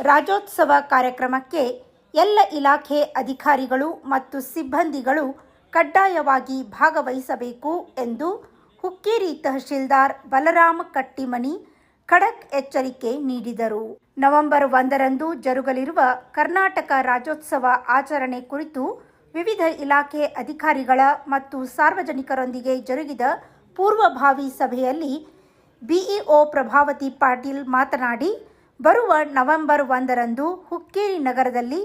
ರಾಜ್ಯೋತ್ಸವ ಕಾರ್ಯಕ್ರಮಕ್ಕೆ ಎಲ್ಲ ಇಲಾಖೆ ಅಧಿಕಾರಿಗಳು ಮತ್ತು ಸಿಬ್ಬಂದಿಗಳು ಕಡ್ಡಾಯವಾಗಿ ಭಾಗವಹಿಸಬೇಕು ಎಂದು ಹುಕ್ಕೇರಿ ತಹಶೀಲ್ದಾರ್ ಬಲರಾಮ ಕಟ್ಟಿಮನಿ ಖಡಕ್ ಎಚ್ಚರಿಕೆ ನೀಡಿದರು. ನವೆಂಬರ್ ಒಂದರಂದು ಜರುಗಲಿರುವ ಕರ್ನಾಟಕ ರಾಜ್ಯೋತ್ಸವ ಆಚರಣೆ ಕುರಿತು ವಿವಿಧ ಇಲಾಖೆ ಅಧಿಕಾರಿಗಳ ಮತ್ತು ಸಾರ್ವಜನಿಕರೊಂದಿಗೆ ಜರುಗಿದ ಪೂರ್ವಭಾವಿ ಸಭೆಯಲ್ಲಿ ಬಿಇಒ ಪ್ರಭಾವತಿ ಪಾಟೀಲ್ ಮಾತನಾಡಿ ಬರುವ ನವೆಂಬರ್ ಒಂದರಂದು ಹುಕ್ಕೇರಿ ನಗರದಲ್ಲಿ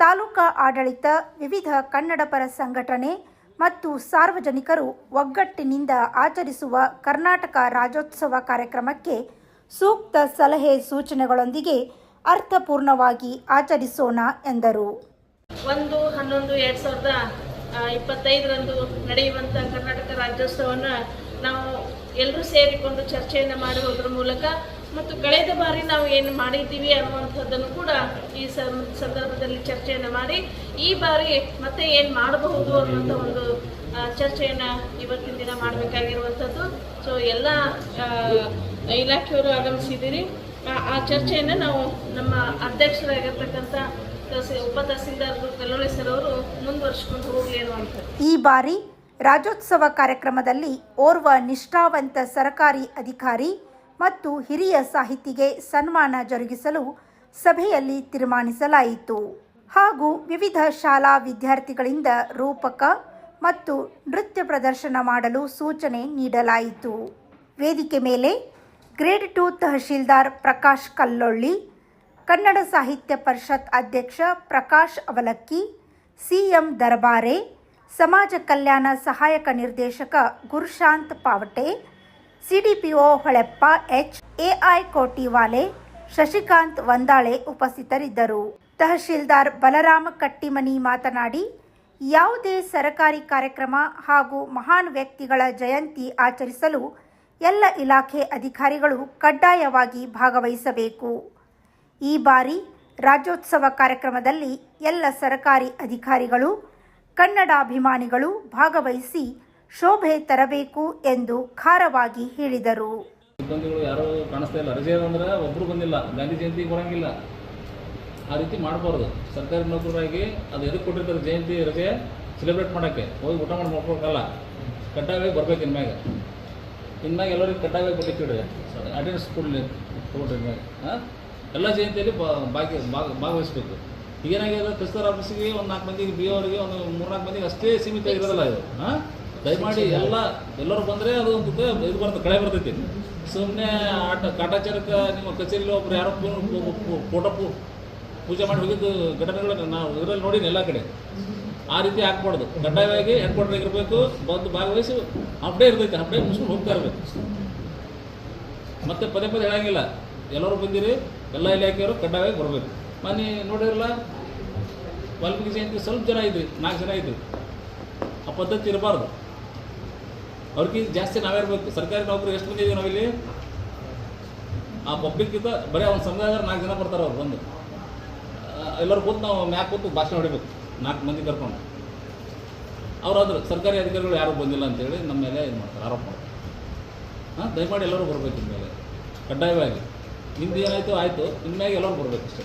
ತಾಲೂಕಾ ಆಡಳಿತ, ವಿವಿಧ ಕನ್ನಡಪರ ಸಂಘಟನೆ ಮತ್ತು ಸಾರ್ವಜನಿಕರು ಒಗ್ಗಟ್ಟಿನಿಂದ ಆಚರಿಸುವ ಕರ್ನಾಟಕ ರಾಜ್ಯೋತ್ಸವ ಕಾರ್ಯಕ್ರಮಕ್ಕೆ ಸೂಕ್ತ ಸಲಹೆ ಸೂಚನೆಗಳೊಂದಿಗೆ ಅರ್ಥಪೂರ್ಣವಾಗಿ ಆಚರಿಸೋಣ ಎಂದರು. ಒಂದು, ಹನ್ನೊಂದು, ಎರಡು ಸಾವಿರದ ಇಪ್ಪತ್ತೈದರಂದು ನಡೆಯುವಂಥ ಕರ್ನಾಟಕ ರಾಜ್ಯೋತ್ಸವವನ್ನು ನಾವು ಎಲ್ಲರೂ ಸೇರಿಕೊಂಡು ಚರ್ಚೆಯನ್ನು ಮಾಡುವುದರ ಮೂಲಕ ಮತ್ತು ಕಳೆದ ಬಾರಿ ನಾವು ಏನು ಮಾಡಿದ್ದೀವಿ ಅನ್ನುವಂಥದ್ದನ್ನು ಕೂಡ ಈ ಸಂದರ್ಭದಲ್ಲಿ ಚರ್ಚೆಯನ್ನು ಮಾಡಿ, ಈ ಬಾರಿ ಮತ್ತೆ ಏನು ಮಾಡಬಹುದು ಅನ್ನುವಂಥ ಒಂದು ಚರ್ಚೆಯನ್ನು ಇವತ್ತಿನ ದಿನ ಮಾಡಬೇಕಾಗಿರುವಂಥದ್ದು. ಸೊ ಎಲ್ಲ ಇಲಾಖೆಯವರು ಆಗಮಿಸಿದ್ದೀರಿ. ಆ- ಚರ್ಚೆಯನ್ನು ನಾವು ನಮ್ಮ ಅಧ್ಯಕ್ಷರಾಗಿರ್ತಕ್ಕಂಥ ಉಪ ತಹಸೀಲ್ದಾರ್ ಕಲ್ಲೋಳಿ ಸರ್ ಅವರು ಮುಂದುವರ್ಸ್ಕೊಂಡು ಹೋಗಲಿ ಅನ್ನುವಂಥದ್ದು. ಈ ಬಾರಿ ರಾಜ್ಯೋತ್ಸವ ಕಾರ್ಯಕ್ರಮದಲ್ಲಿ ಓರ್ವ ನಿಷ್ಠಾವಂತ ಸರ್ಕಾರಿ ಅಧಿಕಾರಿ ಮತ್ತು ಹಿರಿಯ ಸಾಹಿತಿಗೆ ಸನ್ಮಾನ ಜರುಗಿಸಲು ಸಭೆಯಲ್ಲಿ ತೀರ್ಮಾನಿಸಲಾಯಿತು. ಹಾಗೂ ವಿವಿಧ ಶಾಲಾ ವಿದ್ಯಾರ್ಥಿಗಳಿಂದ ರೂಪಕ ಮತ್ತು ನೃತ್ಯ ಪ್ರದರ್ಶನ ಮಾಡಲು ಸೂಚನೆ ನೀಡಲಾಯಿತು. ವೇದಿಕೆ ಮೇಲೆ ಗ್ರೇಡ್ ಟು ತಹಶೀಲ್ದಾರ್ ಪ್ರಕಾಶ್ ಕಲ್ಲೊಳ್ಳಿ, ಕನ್ನಡ ಸಾಹಿತ್ಯ ಪರಿಷತ್ ಅಧ್ಯಕ್ಷ ಪ್ರಕಾಶ್ ಅವಲಕ್ಕಿ, ಸಿಎಂ ದರ್ಬಾರೆ, ಸಮಾಜ ಕಲ್ಯಾಣ ಸಹಾಯಕ ನಿರ್ದೇಶಕ Gurushant Pavate CDPO Holeppa H. AI Kotiwale Shashikant Vandale ಉಪಸ್ಥಿತರಿದ್ದರು. ತಹಶೀಲ್ದಾರ್ ಬಲರಾಮ ಕಟ್ಟಿಮನಿ ಮಾತನಾಡಿ, ಯಾವುದೇ ಸರಕಾರಿ ಕಾರ್ಯಕ್ರಮ ಹಾಗೂ ಮಹಾನ್ ವ್ಯಕ್ತಿಗಳ ಜಯಂತಿ ಆಚರಿಸಲು ಎಲ್ಲ ಇಲಾಖೆ ಅಧಿಕಾರಿಗಳು ಕಡ್ಡಾಯವಾಗಿ ಭಾಗವಹಿಸಬೇಕು. ಈ ಬಾರಿ ರಾಜ್ಯೋತ್ಸವ ಕಾರ್ಯಕ್ರಮದಲ್ಲಿ ಎಲ್ಲ ಸರಕಾರಿ ಅಧಿಕಾರಿಗಳು ಕನ್ನಡಾಭಿಮಾನಿಗಳು ಭಾಗವಹಿಸಿ ಶೋಭೆ ತರಬೇಕು ಎಂದು ಖಾರವಾಗಿ ಹೇಳಿದರು. ಸಿಬ್ಬಂದಿಗಳು ಯಾರು ಕಾಣಿಸ್ತಾ ಇಲ್ಲ. ರಜೆ ಅಂದ್ರೆ ಒಬ್ರು ಬಂದಿಲ್ಲ. ಗಾಂಧಿ ಜಯಂತಿ ಕೊಡಂಗಿಲ್ಲ ಆ ರೀತಿ ಮಾಡಬಾರ್ದು. ಸರ್ಕಾರಿ ನೌಕರರಾಗಿ ಅದು ಎದಕ್ಕೆ ಕೊಟ್ಟಿರ್ತಾರೆ ಜಯಂತಿ ರಜೆ ಸೆಲೆಬ್ರೇಟ್ ಮಾಡೋಕ್ಕೆ? ಹೋಗಿ ಊಟ ಮಾಡಿ ಮಾಡ್ಕೋಬೇಕಲ್ಲ ಕಡ್ಡಾಯವಾಗಿ ಬರ್ಬೇಕು ಇನ್ಮ್ಯಾಗ. ಇನ್ಮ್ಯಾಗ ಎಲ್ಲರಿಗೂ ಕಡ್ಡಾಯವಾಗಿ ಕೊಟ್ಟಿದ್ದೀವಿ ಅಟೆಂಡೆನ್ಸ್ ಕೊಡಲಿ ತೊಗೊಂಡ್ರಿ ಇನ್ಮ್ಯಾಗ. ಹಾಂ ಎಲ್ಲ ಜಯಂತಿಯಲ್ಲಿ ಭಾಗಿ ಭಾಗ, ಭಾಗವಹಿಸ್ಬೇಕು. ಈಗೇನಾಗಿದೆ ಕ್ರಿಸ್ತರ ಆಫೀಸಿಗೆ ಒಂದು ನಾಲ್ಕು ಮಂದಿಗೆ ಬಿ ಅವರಿಗೆ ಒಂದು ಮೂರ್ನಾಲ್ಕು ಮಂದಿಗೆ ಅಷ್ಟೇ ಸೀಮಿತ ಇರೋದಿಲ್ಲ ಇದು. ಹಾಂ ದಯಮಾಡಿ ಎಲ್ಲ, ಎಲ್ಲರೂ ಬಂದರೆ ಅದು ಒಂದು ಇದು ಬರ್ತದೆ ಕಳೆ ಬರ್ತೈತಿ. ಸುಮ್ಮನೆ ಆಟ, ಕಾಟಾಚಾರಕ್ಕೆ ನಿಮ್ಮ ಕಚೇರಿಲಿ ಒಬ್ರು ಯಾರೋ ಫೋಟೋ ಪೂಜೆ ಮಾಡಿ ಹೋಗಿದ್ದು ಘಟನೆಗಳನ್ನು ನಾವು ಇದರಲ್ಲಿ ನೋಡಿನಿ ಎಲ್ಲ ಕಡೆ. ಆ ರೀತಿ ಹಾಕ್ಬಾರ್ದು ಕಡ್ಡಾಯವಾಗಿ ಹೆಡ್ ಇರಬೇಕು ಬಂದು ಭಾಗವಹಿಸಿ ಅಪ್ಡೇ ಇರ್ತೈತೆ ಅಪ್ಡೇ ಮುಸ್ಕೊಂಡು ಹೋಗ್ತಾ ಇರಬೇಕು. ಮತ್ತೆ ಪದೇ ಪದೇ ಹೇಳಂಗಿಲ್ಲ. ಎಲ್ಲರೂ ಬಂದಿರಿ, ಎಲ್ಲ ಇಲಾಖೆಯವರು ಕಡ್ಡಾಯವಾಗಿ ಬರಬೇಕು. ಮನೆ ನೋಡಿರಲ್ಲ, ವಾಲ್ಮೀಕಿ ಜಯಂತಿ ಸ್ವಲ್ಪ ಜನ ಇದ್ರಿ, ನಾಲ್ಕು ಜನ ಇದ್ರಿ. ಆ ಪದ್ಧತಿ ಇರಬಾರ್ದು. ಅವ್ರಿಗೆ ಜಾಸ್ತಿ ನಾವೇ ಇರಬೇಕು ಸರ್ಕಾರಿ ನೌಕರಿ ಎಷ್ಟು ಮಂದಿ ಇದೀವಿ ನಾವಿಲ್ಲಿ ಆ ಪಬ್ಲಿಕ್ಕಿಂತ ಬರೀ ಅವ್ನ ಸಮುದಾಯದವ್ರು ನಾಲ್ಕು ಜನ ಬರ್ತಾರೆ ಅವ್ರು ಬಂದು. ಎಲ್ಲರೂ ಕೂತು ನಾವು ಮ್ಯಾಕ್ ಕೂತು ಭಾಷಣ ಹೊಡಿಬೇಕು. ನಾಲ್ಕು ಮಂದಿ ಕರ್ಕೊಂಡು. ಅವರಾದ್ರು ಸರ್ಕಾರಿ ಅಧಿಕಾರಿಗಳು ಯಾರೂ ಬಂದಿಲ್ಲ ಅಂತೇಳಿ ನಮ್ಮ ಮೇಲೆ ಇದು ಮಾಡ್ತಾರೆ, ಆರೋಪ ಮಾಡ್ತಾರೆ. ಹಾಂ, ದಯಮಾಡಿ ಎಲ್ಲರೂ ಬರಬೇಕು ಇನ್ಮೇಲೆ ಕಡ್ಡಾಯವಾಗಿ. ನಿಮ್ದು ಏನಾಯಿತು, ಆಯಿತು. ಇನ್ಮ್ಯಾಗೆ ಎಲ್ಲರೂ ಬರಬೇಕು ಅಷ್ಟೇ